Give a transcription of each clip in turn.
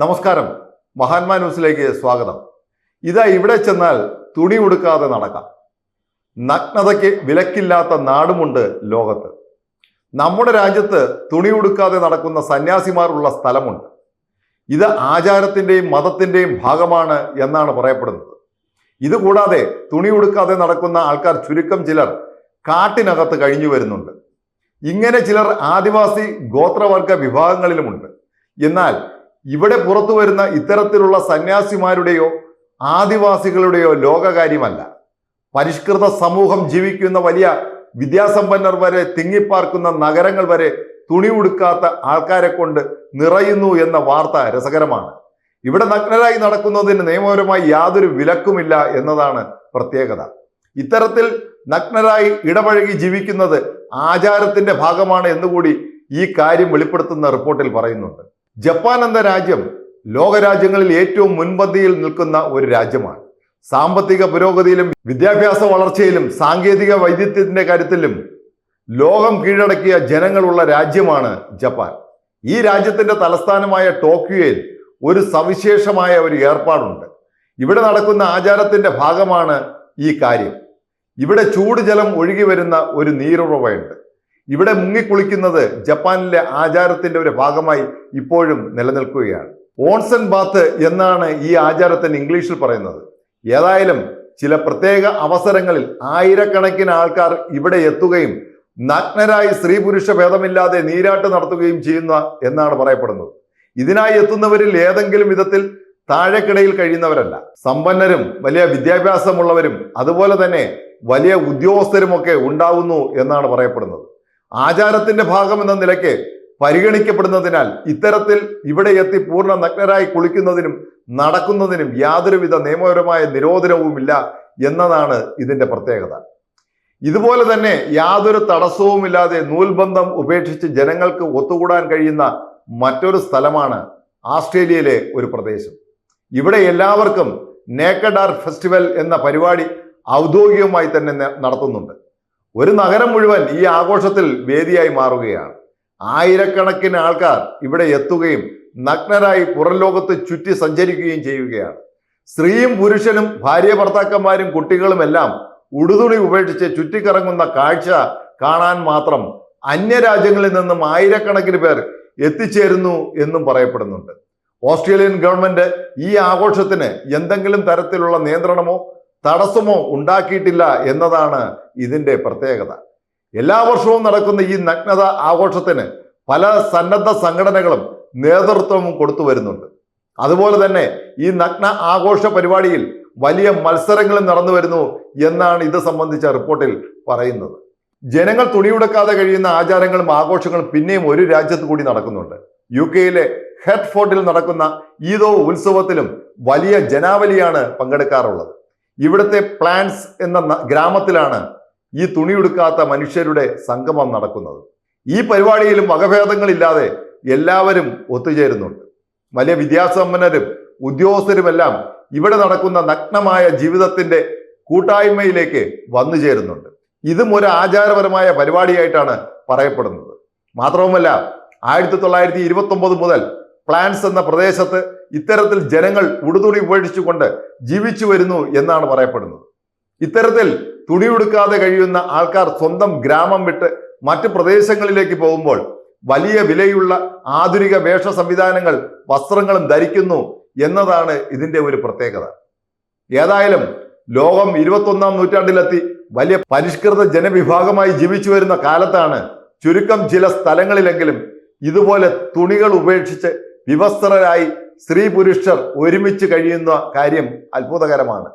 നമസ്കാരം. മഹാന്മാ ന്യൂസിലേക്ക് സ്വാഗതം. ഇതാ ഇവിടെ ചെന്നാൽ തുണി ഉടുക്കാതെ നടക്കാം. നഗ്നതയ്ക്ക് വിലക്കില്ലാത്ത നാടുമുണ്ട് ലോകത്ത്. നമ്മുടെ രാജ്യത്ത് തുണി ഉടുക്കാതെ നടക്കുന്ന സന്യാസിമാരുള്ള സ്ഥലമുണ്ട്. ഇത് ആചാരത്തിന്റെയും മതത്തിന്റെയും ഭാഗമാണ് എന്നാണ് പറയപ്പെടുന്നത്. ഇതുകൂടാതെ തുണി ഉടുക്കാതെ നടക്കുന്ന ആൾക്കാർ ചുരുക്കം ചിലർ കാട്ടിനകത്ത് കഴിഞ്ഞു വരുന്നുണ്ട്. ഇങ്ങനെ ചിലർ ആദിവാസി ഗോത്രവർഗ വിഭാഗങ്ങളിലുമുണ്ട്. എന്നാൽ ഇവിടെ പുറത്തു വരുന്ന ഇത്തരത്തിലുള്ള സന്യാസിമാരുടെയോ ആദിവാസികളുടെയോ ലോകകാര്യമല്ല. പരിഷ്കൃത സമൂഹം ജീവിക്കുന്ന വലിയ വിദ്യാസമ്പന്നർ വരെ തിങ്ങിപ്പാർക്കുന്ന നഗരങ്ങൾ വരെ തുണി ഉടുക്കാത്ത ആൾക്കാരെ കൊണ്ട് നിറയുന്നു എന്ന വാർത്ത രസകരമാണ്. ഇവിടെ നഗ്നരായി നടക്കുന്നതിന് നിയമപരമായി യാതൊരു വിലക്കുമില്ല എന്നതാണ് പ്രത്യേകത. ഇത്തരത്തിൽ നഗ്നരായി ഇടപഴകി ജീവിക്കുന്നത് ആചാരത്തിന്റെ ഭാഗമാണ് എന്നുകൂടി ഈ കാര്യം വെളിപ്പെടുത്തുന്ന റിപ്പോർട്ടിൽ പറയുന്നുണ്ട്. ജപ്പാൻ എന്ന രാജ്യം ലോകരാജ്യങ്ങളിൽ ഏറ്റവും മുൻപന്തിയിൽ നിൽക്കുന്ന ഒരു രാജ്യമാണ്. സാമ്പത്തിക പുരോഗതിയിലും വിദ്യാഭ്യാസ വളർച്ചയിലും സാങ്കേതിക വൈദഗ്ധ്യത്തിന്റെ കാര്യത്തിലും ലോകം കീഴടക്കിയ ജനങ്ങളുള്ള രാജ്യമാണ് ജപ്പാൻ. ഈ രാജ്യത്തിന്റെ തലസ്ഥാനമായ ടോക്കിയോയിൽ ഒരു സവിശേഷമായ ഒരു ഏർപ്പാടുണ്ട്. ഇവിടെ നടക്കുന്ന ആചാരത്തിന്റെ ഭാഗമാണ് ഈ കാര്യം. ഇവിടെ ചൂട് ജലം ഒഴുകി വരുന്ന ഒരു നീരുറവയുണ്ട്. ഇവിടെ മുങ്ങിക്കുളിക്കുന്നത് ജപ്പാനിലെ ആചാരത്തിന്റെ ഒരു ഭാഗമായി ഇപ്പോഴും നിലനിൽക്കുകയാണ്. ഓൺസൺ ബാത്ത് എന്നാണ് ഈ ആചാരത്തിന് ഇംഗ്ലീഷിൽ പറയുന്നത്. ഏതായാലും ചില പ്രത്യേക അവസരങ്ങളിൽ ആയിരക്കണക്കിന് ആൾക്കാർ ഇവിടെ എത്തുകയും നഗ്നരായി സ്ത്രീ പുരുഷ ഭേദമില്ലാതെ നീരാട്ട് നടത്തുകയും ചെയ്യുന്ന എന്നാണ് പറയപ്പെടുന്നത്. ഇതിനായി എത്തുന്നവരിൽ ഏതെങ്കിലും വിധത്തിൽ താഴെക്കിടയിൽ കഴിയുന്നവരല്ല. സമ്പന്നരും വലിയ വിദ്യാഭ്യാസമുള്ളവരും അതുപോലെ തന്നെ വലിയ ഉദ്യോഗസ്ഥരുമൊക്കെ ഉണ്ടാവുന്നു എന്നാണ് പറയപ്പെടുന്നത്. ആചാരത്തിന്റെ ഭാഗം എന്ന നിലയ്ക്ക് പരിഗണിക്കപ്പെടുന്നതിനാൽ ഇത്തരത്തിൽ ഇവിടെ എത്തി പൂർണ നഗ്നരായി കുളിക്കുന്നതിനും നടക്കുന്നതിനും യാതൊരുവിധ നിയമപരമായ നിരോധനവുമില്ല എന്നതാണ് ഇതിന്റെ പ്രത്യേകത. ഇതുപോലെ തന്നെ യാതൊരു തടസ്സവുമില്ലാതെ നൂൽബന്ധം ഉപേക്ഷിച്ച് ജനങ്ങൾക്ക് ഒത്തുകൂടാൻ കഴിയുന്ന മറ്റൊരു സ്ഥലമാണ് ആസ്ട്രേലിയയിലെ ഒരു പ്രദേശം. ഇവിടെ എല്ലാവർക്കും നേക്കഡ് ആർട്ട് ഫെസ്റ്റിവൽ എന്ന പരിപാടി ഔദ്യോഗികമായി തന്നെ നടത്തുന്നുണ്ട്. ഒരു നഗരം മുഴുവൻ ഈ ആഘോഷത്തിൽ വേദിയായി മാറുകയാണ്. ആയിരക്കണക്കിന് ആൾക്കാർ ഇവിടെ എത്തുകയും നഗ്നരായി പുറം ലോകത്ത് ചുറ്റി സഞ്ചരിക്കുകയും ചെയ്യുകയാണ്. സ്ത്രീയും പുരുഷനും ഭാര്യ ഭർത്താക്കന്മാരും കുട്ടികളുമെല്ലാം ഉടുതുണി ഉപേക്ഷിച്ച് ചുറ്റിക്കറങ്ങുന്ന കാഴ്ച കാണാൻ മാത്രം അന്യരാജ്യങ്ങളിൽ നിന്നും ആയിരക്കണക്കിന് പേർ എത്തിച്ചേരുന്നു എന്നും പറയപ്പെടുന്നുണ്ട്. ഓസ്ട്രേലിയൻ ഗവൺമെന്റ് ഈ ആഘോഷത്തിന് എന്തെങ്കിലും തരത്തിലുള്ള നിയന്ത്രണമോ തടസ്സമോ ഉണ്ടാക്കിയിട്ടില്ല എന്നതാണ് ഇതിന്റെ പ്രത്യേകത. എല്ലാ വർഷവും നടക്കുന്ന ഈ നഗ്നത ആഘോഷത്തിന് പല സന്നദ്ധ സംഘടനകളും നേതൃത്വവും കൊടുത്തു വരുന്നുണ്ട്. അതുപോലെ തന്നെ ഈ നഗ്ന ആഘോഷ പരിപാടിയിൽ വലിയ മത്സരങ്ങളും നടന്നു വരുന്നു എന്നാണ് ഇത് സംബന്ധിച്ച റിപ്പോർട്ടിൽ പറയുന്നത്. ജനങ്ങൾ തുണിയുടക്കാതെ കഴിയുന്ന ആചാരങ്ങളും ആഘോഷങ്ങളും പിന്നെയും ഒരു രാജ്യത്ത് കൂടി നടക്കുന്നുണ്ട്. യു കെയിലെ ഹെഡ്ഫോർട്ടിൽ നടക്കുന്ന ഈദോ ഉത്സവത്തിലും വലിയ ജനാവലിയാണ് പങ്കെടുക്കാറുള്ളത്. ഇവിടുത്തെ പ്ലാൻസ് എന്ന ഗ്രാമത്തിലാണ് ഈ തുണിയെടുക്കാത്ത മനുഷ്യരുടെ സംഗമം നടക്കുന്നത്. ഈ പരിപാടിയിലും വകഭേദങ്ങളില്ലാതെ എല്ലാവരും ഒത്തുചേരുന്നുണ്ട്. വലിയ വിദ്യാസമ്പന്നരും ഉദ്യോഗസ്ഥരുമെല്ലാം ഇവിടെ നടക്കുന്ന നഗ്നമായ ജീവിതത്തിന്റെ കൂട്ടായ്മയിലേക്ക് വന്നു ചേരുന്നുണ്ട്. ഇതും ഒരു ആചാരപരമായ പരിപാടിയായിട്ടാണ് പറയപ്പെടുന്നത്. മാത്രവുമല്ല ആയിരത്തി തൊള്ളായിരത്തി ഇരുപത്തി ഒമ്പത് മുതൽ പ്ലാൻസ് എന്ന പ്രദേശത്ത് ഇത്തരത്തിൽ ജനങ്ങൾ ഉടുതുണി ഉപേക്ഷിച്ചുകൊണ്ട് ജീവിച്ചു വരുന്നു എന്നാണ് പറയപ്പെടുന്നത്. ഇത്തരത്തിൽ തുണിയുടുക്കാതെ കഴിയുന്ന ആൾക്കാർ സ്വന്തം ഗ്രാമം വിട്ട് മറ്റു പ്രദേശങ്ങളിലേക്ക് പോകുമ്പോൾ വലിയ വിലയുള്ള ആധുനിക വേഷ സംവിധാനങ്ങൾ വസ്ത്രങ്ങളും ധരിക്കുന്നു എന്നതാണ് ഇതിന്റെ ഒരു പ്രത്യേകത. ഏതായാലും ലോകം ഇരുപത്തൊന്നാം നൂറ്റാണ്ടിലെത്തി. വലിയ പരിഷ്കൃത ജനവിഭാഗമായി ജീവിച്ചു വരുന്ന കാലത്താണ് ചുരുക്കം ചില സ്ഥലങ്ങളിലെങ്കിലും ഇതുപോലെ തുണികൾ ഉപേക്ഷിച്ച് വിവസ്ത്രരായി സ്ത്രീ പുരുഷർ ഒരുമിച്ച് കഴിയുന്ന കാര്യം അത്ഭുതകരമാണ്.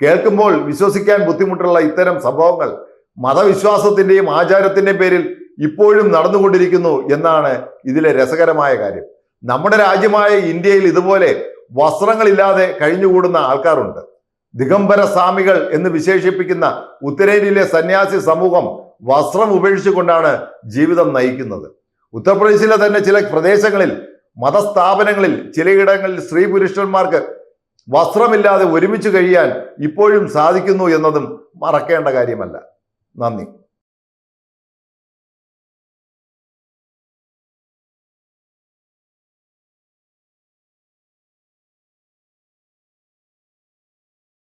കേൾക്കുമ്പോൾ വിശ്വസിക്കാൻ ബുദ്ധിമുട്ടുള്ള ഇത്തരം സംഭവങ്ങൾ മതവിശ്വാസത്തിന്റെയും ആചാരത്തിന്റെയും പേരിൽ ഇപ്പോഴും നടന്നുകൊണ്ടിരിക്കുന്നു എന്നാണ് ഇതിലെ രസകരമായ കാര്യം. നമ്മുടെ രാജ്യമായ ഇന്ത്യയിൽ ഇതുപോലെ വസ്ത്രങ്ങളില്ലാതെ കഴിഞ്ഞുകൂടുന്ന ആൾക്കാരുണ്ട്. ദിഗംബര സ്വാമികൾ എന്ന് വിശേഷിപ്പിക്കുന്ന ഉത്തരേന്ത്യയിലെ സന്യാസി സമൂഹം വസ്ത്രം ഉപേക്ഷിച്ചുകൊണ്ടാണ് ജീവിതം നയിക്കുന്നത്. ഉത്തർപ്രദേശിലെ തന്നെ ചില പ്രദേശങ്ങളിൽ മതസ്ഥാപനങ്ങളിൽ ചിലയിടങ്ങളിൽ സ്ത്രീ പുരുഷന്മാർക്ക് വസ്ത്രമില്ലാതെ ഒരുമിച്ച് കഴിയാൻ ഇപ്പോഴും സാധിക്കുന്നു എന്നതും മറക്കേണ്ട കാര്യമല്ല. നന്ദി.